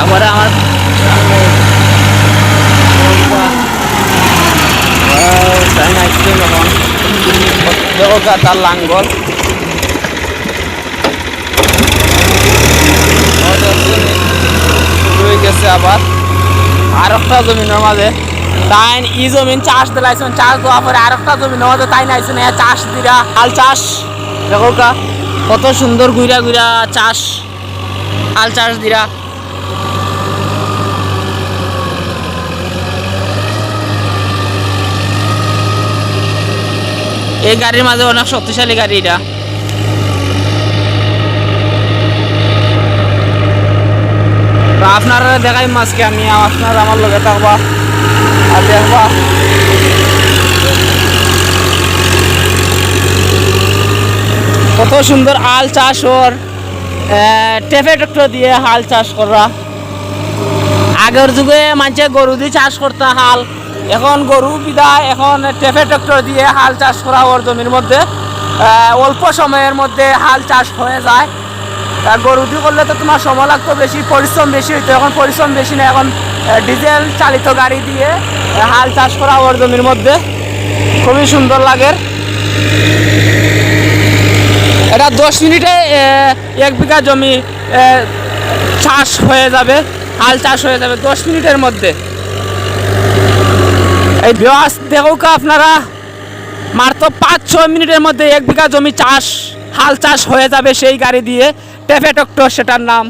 তারপরে আমার তার লাঙ্গল। গেছে আবার। আর একটা জমিনের মাঝে তাই ই জমিন চাষ দিলাইছেন চাষ দেওয়ার পরে আর একটা জমিনের মাঝে তাই নাইছেন চাষ দিরা হাল চাষ। দেখো কত সুন্দর গুইরা গুইরা চাষ হাল চাষ দিরা। এই গাড়ির মাঝে অনেক শক্তিশালী গাড়ি এটা। আপনারা দেখাই মাছকে আমি আপনার আমার লগে থাকবা, আর দেখবা। কত সুন্দর আল চাষ ওর টেফে ট্রেক্টর দিয়ে হাল চাষ করা। আগের যুগে মানুষে গরু দিয়ে চাষ করতে হাল। এখন গরু বিদায়, এখন টেফে ট্রেক্টর দিয়ে হাল চাষ করা ওর জমির মধ্যে। অল্প সময়ের মধ্যে হাল চাষ হয়ে যায়। গরু দিয়ে করলে তো তোমার সময় লাগতো, বেশি পরিশ্রম বেশি হইতো। এখন পরিশ্রম বেশি না, এখন ডিজেল চালিত গাড়ি দিয়ে হাল চাষ করা ওর জমির মধ্যে। খুবই সুন্দর লাগে। এটা দশ মিনিটে এক বিঘা জমি চাষ হয়ে যাবে, হাল চাষ হয়ে যাবে দশ মিনিটের মধ্যে। এই বিয়াস দেখো কা আপনারা। মাত্র পাঁচ, ছয় মিনিটের মধ্যে এক বিঘা জমি চাষ, হাল চাষ হয়ে যাবে সেই গাড়ি দিয়ে। টেফে টক্টর সেটার নাম।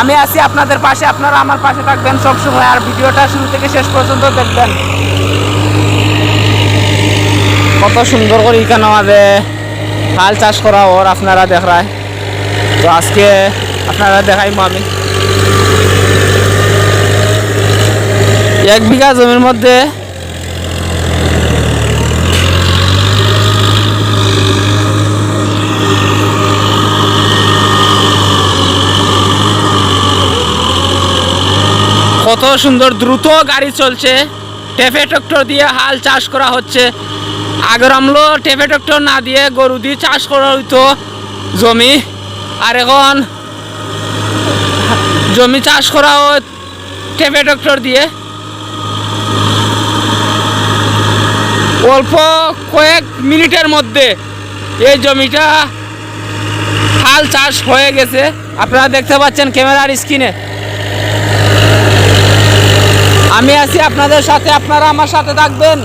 আমি আছি আপনাদের পাশে, আপনারা আমার পাশে থাকবেন সবসময়। আর ভিডিওটা শুরু থেকে শেষ পর্যন্ত দেখবেন। কত সুন্দর করে এখানে আমাদের হাল চাষ করা ওর আপনারা দেখায় তো আজকে আপনারা দেখাইমো আমি। এক বিঘা জমির মধ্যে কত সুন্দর দ্রুত গাড়ি চলছে। টেফে ট্রাক্টর দিয়ে হাল চাষ করা হচ্ছে। আগের আমলো টেফে ট্রাক্টর না দিয়ে গরু দিয়ে চাষ করা হইতো জমি। আর এখন জমি চাষ করা হয় টেপে ট্রাক্টর দিয়ে। অল্প কয়েক মিনিটের মধ্যে এই জমিটা হাল চাষ হয়ে গেছে। আপনারা দেখতে পাচ্ছেন ক্যামেরার স্ক্রিনে। আমি আছি আপনাদের সাথে, আপনারা আমার সাথে থাকবেন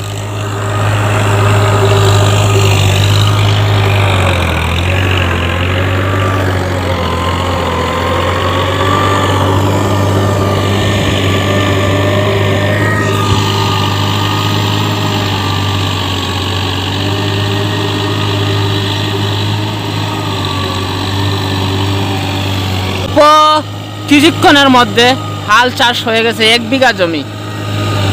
অল্প কিছুক্ষণের মধ্যে হাল চাষ হয়ে গেছে এক বিঘা জমি।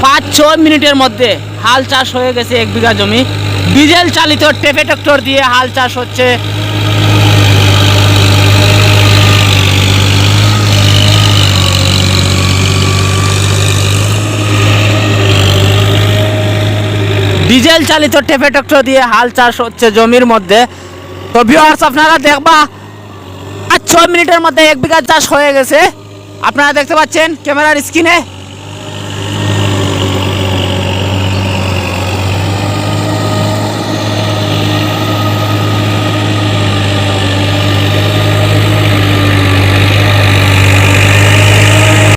পাঁচ ছয় মিনিটের মধ্যে হাল চাষ হয়ে গেছে এক বিঘা জমি। ডিজেল চালিত টেপে ট্রাক্টর দিয়ে হাল চাষ হচ্ছে। ডিজেল চালিত টেপে ট্রাক্টর দিয়ে হাল চাষ হচ্ছে জমির মধ্যে। তো ভিউয়ার্স আপনারা দেখবা ছয় মিনিটের মধ্যে এক বিঘা চাষ হয়ে গেছে। আপনারা দেখতে পাচ্ছেন ক্যামেরার স্ক্রিনে।